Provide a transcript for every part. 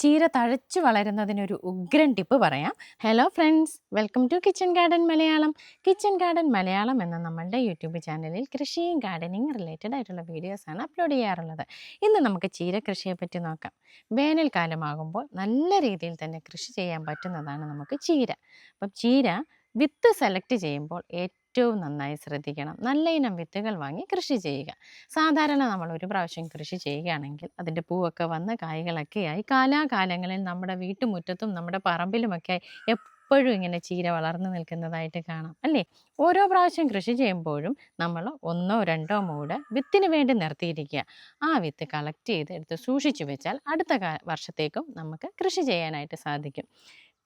ചീര തഴച്ചു വളരുന്നതിനൊരു ഉഗ്രൻ ടിപ്പ് പറയാം. Hello friends welcome to kitchen garden Malayalam. Kitchen garden Malayalam എന്ന നമ്മളുടെ യൂട്യൂബ് ചാനലിൽ കൃഷിയും ഗാർഡനിങ് റിലേറ്റഡ് ആയിട്ടുള്ള വീഡിയോസാണ് അപ്ലോഡ് ചെയ്യാറുള്ളത്. ഇന്ന് നമുക്ക് ചീര കൃഷിയെ പറ്റി നോക്കാം. വേനൽക്കാലമാകുമ്പോൾ നല്ല രീതിയിൽ തന്നെ കൃഷി ചെയ്യാൻ പറ്റുന്നതാണ് നമുക്ക് ചീര. അപ്പം ചീര വിത്ത് സെലക്ട് ചെയ്യുമ്പോൾ ഏറ്റവും നന്നായി ശ്രദ്ധിക്കണം. നല്ല ഇനം വിത്തുകൾ വാങ്ങി കൃഷി ചെയ്യുക. സാധാരണ നമ്മൾ ഒരു പ്രാവശ്യം കൃഷി ചെയ്യുകയാണെങ്കിൽ അതിന്റെ പൂവൊക്കെ വന്ന് കായ്കളൊക്കെയായി കാലാകാലങ്ങളിൽ നമ്മുടെ വീട്ടുമുറ്റത്തും നമ്മുടെ പറമ്പിലുമൊക്കെ എപ്പോഴും ഇങ്ങനെ ചീര വളർന്നു നിൽക്കുന്നതായിട്ട് കാണാം അല്ലേ? ഓരോ പ്രാവശ്യം കൃഷി ചെയ്യുമ്പോഴും നമ്മൾ ഒന്നോ രണ്ടോ മൂട് വിത്തിന് വേണ്ടി നിർത്തിയിരിക്കുക. ആ വിത്ത് കളക്ട് ചെയ്ത് എടുത്ത് സൂക്ഷിച്ചു വെച്ചാൽ അടുത്ത വർഷത്തേക്കും നമുക്ക് കൃഷി ചെയ്യാനായിട്ട് സാധിക്കും.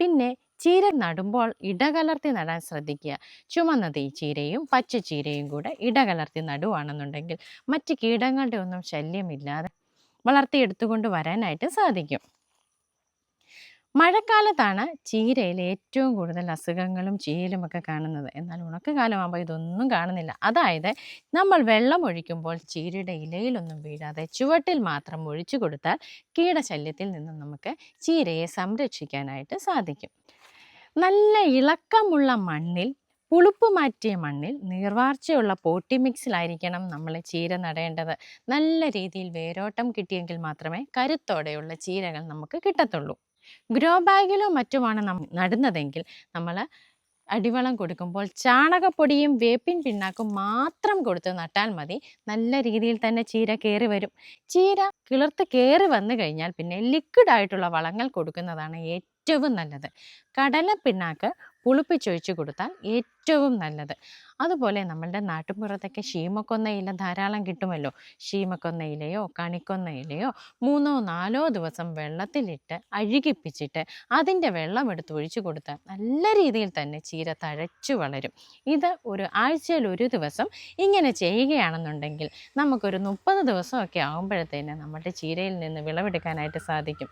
പിന്നെ ചീര നടുമ്പോൾ ഇടകലർത്തി നടാൻ ശ്രദ്ധിക്കുക. ചുമന്ന ചീരയും പച്ച ചീരയും കൂടെ ഇടകലർത്തി നടുവാണെന്നുണ്ടെങ്കിൽ മറ്റ് കീടങ്ങളുടെ ഒന്നും ശല്യമില്ലാതെ വളർത്തിയെടുത്തുകൊണ്ട് വരാനായിട്ട് സാധിക്കും. മഴക്കാലത്താണ് ചീരയിൽ ഏറ്റവും കൂടുതൽ അസുഖങ്ങളും ചീയലുമൊക്കെ കാണുന്നത്. എന്നാൽ ഉണക്കകാലമാകുമ്പോൾ ഇതൊന്നും കാണുന്നില്ല. അതായത് നമ്മൾ വെള്ളം ഒഴിക്കുമ്പോൾ ചീരയുടെ ഇലയിലൊന്നും വീഴാതെ ചുവട്ടിൽ മാത്രം ഒഴിച്ചു കൊടുത്താൽ കീടശല്യത്തിൽ നിന്നും നമുക്ക് ചീരയെ സംരക്ഷിക്കാനായിട്ട് സാധിക്കും. നല്ല ഇളക്കമുള്ള മണ്ണിൽ പുളിപ്പ് മാറ്റിയ മണ്ണിൽ നീർവാർച്ചയുള്ള പോട്ടി മിക്സിലായിരിക്കണം നമ്മൾ ചീര നടേണ്ടത്. നല്ല രീതിയിൽ വേരോട്ടം കിട്ടിയെങ്കിൽ മാത്രമേ കരുത്തോടെയുള്ള ചീരകൾ നമുക്ക് കിട്ടത്തുള്ളൂ. ഗ്രോ ബാഗിലോ മറ്റുമാണ് നമ്മൾ നടുന്നതെങ്കിൽ നമ്മൾ അടിവളം കൊടുക്കുമ്പോൾ ചാണകപ്പൊടിയും വേപ്പിൻ പിണ്ണാക്കും മാത്രം കൊടുത്ത് നട്ടാൽ മതി. നല്ല രീതിയിൽ തന്നെ ചീര കയറി വരും. ചീര കിളിർത്ത് കയറി വന്നു കഴിഞ്ഞാൽ പിന്നെ ലിക്വിഡ് ആയിട്ടുള്ള വളങ്ങൾ കൊടുക്കുന്നതാണ് ഏറ്റവും നല്ലത്. കടല പിണ്ണാക്ക് പുളിപ്പിച്ചൊഴിച്ച് കൊടുത്താൽ ഏറ്റവും നല്ലത്. അതുപോലെ നമ്മളുടെ നാട്ടുമ്പുറത്തൊക്കെ ഷീമക്കൊന്നയില ധാരാളം കിട്ടുമല്ലോ. ഷീമക്കൊന്നയിലയോ കണിക്കൊന്നയിലയോ മൂന്നോ നാലോ ദിവസം വെള്ളത്തിലിട്ട് അഴുകിപ്പിച്ചിട്ട് അതിന്റെ വെള്ളം എടുത്ത് ഒഴിച്ചു കൊടുത്താൽ നല്ല രീതിയിൽ തന്നെ ചീര തഴച്ചു വളരും. ഇത് ഒരു ആഴ്ചയിൽ ഒരു ദിവസം ഇങ്ങനെ ചെയ്യുകയാണെന്നുണ്ടെങ്കിൽ നമുക്കൊരു മുപ്പത് ദിവസമൊക്കെ ആകുമ്പോഴത്തേന് നമ്മുടെ ചീരയിൽ നിന്ന് വിളവെടുക്കാനായിട്ട് സാധിക്കും.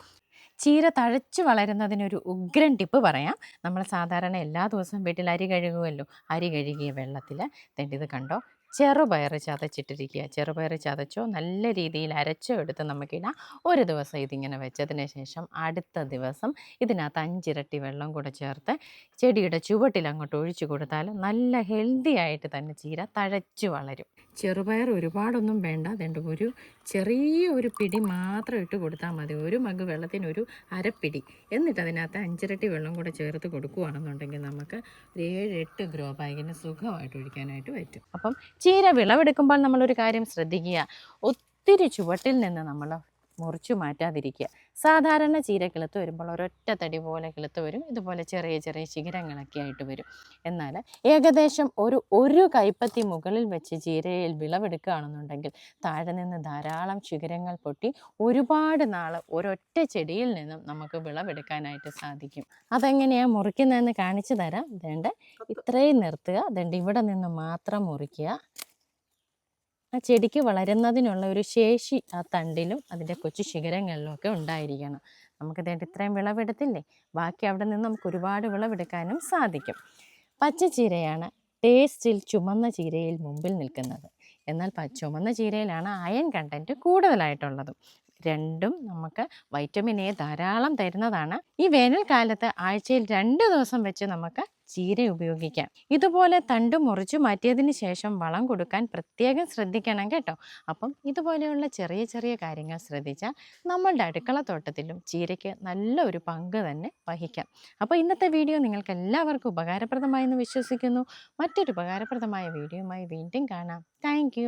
ചീര തഴച്ചു വളരുന്നതിനൊരു ഉഗ്രൻ ടിപ്പ് പറയാം. നമ്മൾ സാധാരണ എല്ലാ ദിവസവും വീട്ടിൽ അരി കഴുകുമല്ലോ അരി കഴുകിയ വെള്ളത്തിൽ തെണ്ടിത് കണ്ടോ? ചെറുപയർ ചതച്ചിട്ടിരിക്കുക ചെറുപയർ ചതച്ചോ നല്ല രീതിയിൽ അരച്ചോ എടുത്ത് നമുക്കിടാം ഒരു ദിവസം ഇതിങ്ങനെ വെച്ചതിന് ശേഷം അടുത്ത ദിവസം ഇതിനകത്ത് അഞ്ചിരട്ടി വെള്ളം കൂടെ ചേർത്ത് ചെടിയുടെ ചുവട്ടിൽ അങ്ങോട്ട് ഒഴിച്ചു കൊടുത്താൽ നല്ല ഹെൽത്തി ആയിട്ട് തന്നെ ചീര തഴച്ചു വളരും. ചെറുപയർ ഒരുപാടൊന്നും വേണ്ട. അതുകൊണ്ട് ഒരു ചെറിയ ഒരു പിടി മാത്രം ഇട്ട് കൊടുത്താൽ മതി. ഒരു മഗ് വെള്ളത്തിന് ഒരു അരപ്പിടി. എന്നിട്ട് അതിനകത്ത് അഞ്ചിരട്ടി വെള്ളം കൂടെ ചേർത്ത് കൊടുക്കുകയാണെന്നുണ്ടെങ്കിൽ നമുക്ക് ഒരു ഏഴ് എട്ട് ഗ്രോ ബാഗിന് സുഖമായിട്ട് ഒഴിക്കാനായിട്ട് പറ്റും. അപ്പം ചീര വിളവെടുക്കുമ്പോൾ നമ്മളൊരു കാര്യം ശ്രദ്ധിക്കുക. ഒത്തിരി ചുവട്ടിൽ നിന്ന് നമ്മൾ മുറിച്ചു മാറ്റാതിരിക്കുക. സാധാരണ ചീര കിളുത്ത് വരുമ്പോൾ ഒരൊറ്റ തടി പോലെ കിളുത്ത് വരും. ഇതുപോലെ ചെറിയ ചെറിയ ശിഖരങ്ങളൊക്കെ ആയിട്ട് വരും. എന്നാൽ ഏകദേശം ഒരു ഒരു കൈപ്പത്തി മുകളിൽ വെച്ച് ചീരയിൽ വിളവെടുക്കുകയാണെന്നുണ്ടെങ്കിൽ താഴെ നിന്ന് ധാരാളം ശിഖരങ്ങൾ പൊട്ടി ഒരുപാട് നാൾ ഒരൊറ്റ ചെടിയിൽ നിന്നും നമുക്ക് വിളവെടുക്കാനായിട്ട് സാധിക്കും. അതെങ്ങനെയാണ് മുറിക്കുന്നതെന്ന് കാണിച്ചു തരാം. വേണ്ട ഇത്രയും നിർത്തുക. അതുകൊണ്ട് ഇവിടെ നിന്ന് മാത്രം മുറിക്കുക. ആ ചെടിക്ക് വളരുന്നതിനുള്ള ഒരു ശേഷി ആ തണ്ടിലും അതിന്റെ കൊച്ചു ശിഖരങ്ങളിലും ഒക്കെ ഉണ്ടായിരിക്കണം. നമുക്ക് വേണ്ടി ഇത്രയും വിളവെടുത്തില്ലേ? ബാക്കി അവിടെ നിന്ന് നമുക്ക് ഒരുപാട് വിളവെടുക്കാനും സാധിക്കും. പച്ചച്ചീരയാണ് ടേസ്റ്റിൽ ചുമന്ന ചീരയിൽ മുമ്പിൽ നിൽക്കുന്നത്. എന്നാൽ ചുമന്ന ചീരയിലാണ് അയൺ കണ്ടന്റ് കൂടുതലായിട്ടുള്ളതും. രണ്ടും നമുക്ക് വൈറ്റമിൻ എ ധാരാളം തരുന്നതാണ്. ഈ വേനൽക്കാലത്ത് ആഴ്ചയിൽ രണ്ട് ദിവസം വെച്ച് നമുക്ക് ചീര ഉപയോഗിക്കാം. ഇതുപോലെ തണ്ട് മുറിച്ചു മാറ്റിയതിന് ശേഷം വളം കൊടുക്കാൻ പ്രത്യേകം ശ്രദ്ധിക്കണം കേട്ടോ. അപ്പം ഇതുപോലെയുള്ള ചെറിയ ചെറിയ കാര്യങ്ങൾ ശ്രദ്ധിച്ചാൽ നമ്മളുടെ അടുക്കള തോട്ടത്തിലും ചീരയ്ക്ക് നല്ല ഒരു പങ്ക് തന്നെ വഹിക്കാം. അപ്പോൾ ഇന്നത്തെ വീഡിയോ നിങ്ങൾക്ക് എല്ലാവർക്കും ഉപകാരപ്രദമായെന്ന് വിശ്വസിക്കുന്നു. മറ്റൊരു ഉപകാരപ്രദമായ വീഡിയോയുമായി വീണ്ടും കാണാം. താങ്ക്